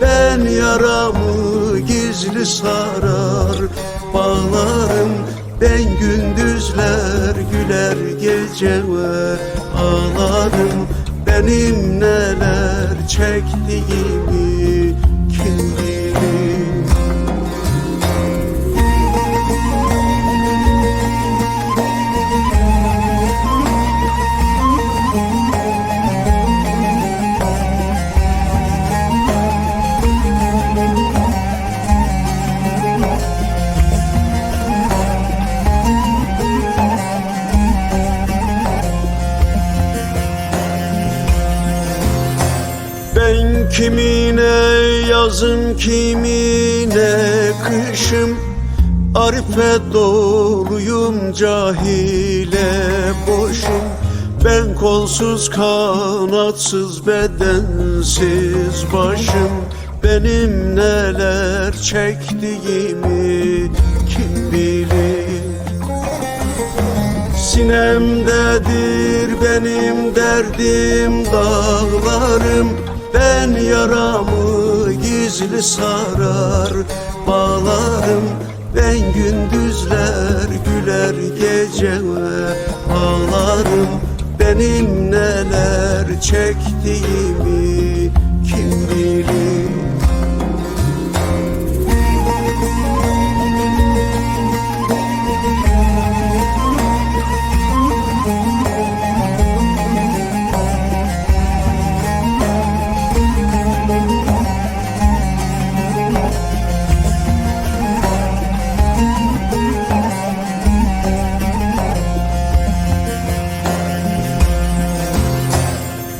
Ben yaramı gizli sarar bağlarım Ben gündüzler güler geceler ağlarım. Benim neler çektiğimi kim bilir kimine yazım kimine kışım. Arife doluyum cahile boşum. Ben kolsuz kanatsız bedensiz başım. Benim neler çektiğimi kim bilir? Sinemdedir benim derdim dağlarım Ben yaramı gizli sarar bağlarım Ben gündüzler güler geceler ağlarım Benim neler çektiğimi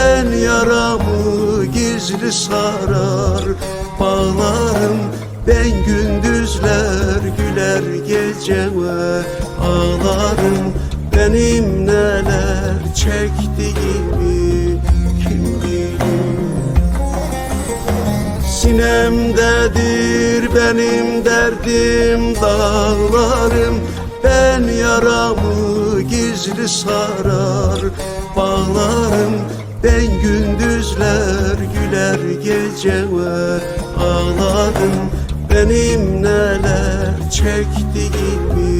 Ben yaramı gizli sarar. Bağlarım Ben gündüzler güler geceler ağlarım Benim neler çektiğimi kim bilir. Sinemdedir benim derdim dağlarım Ben yaramı gizli sarar. Bağlarım Ben gündüzler güler geceler ağlarım Benim neler çektiğimi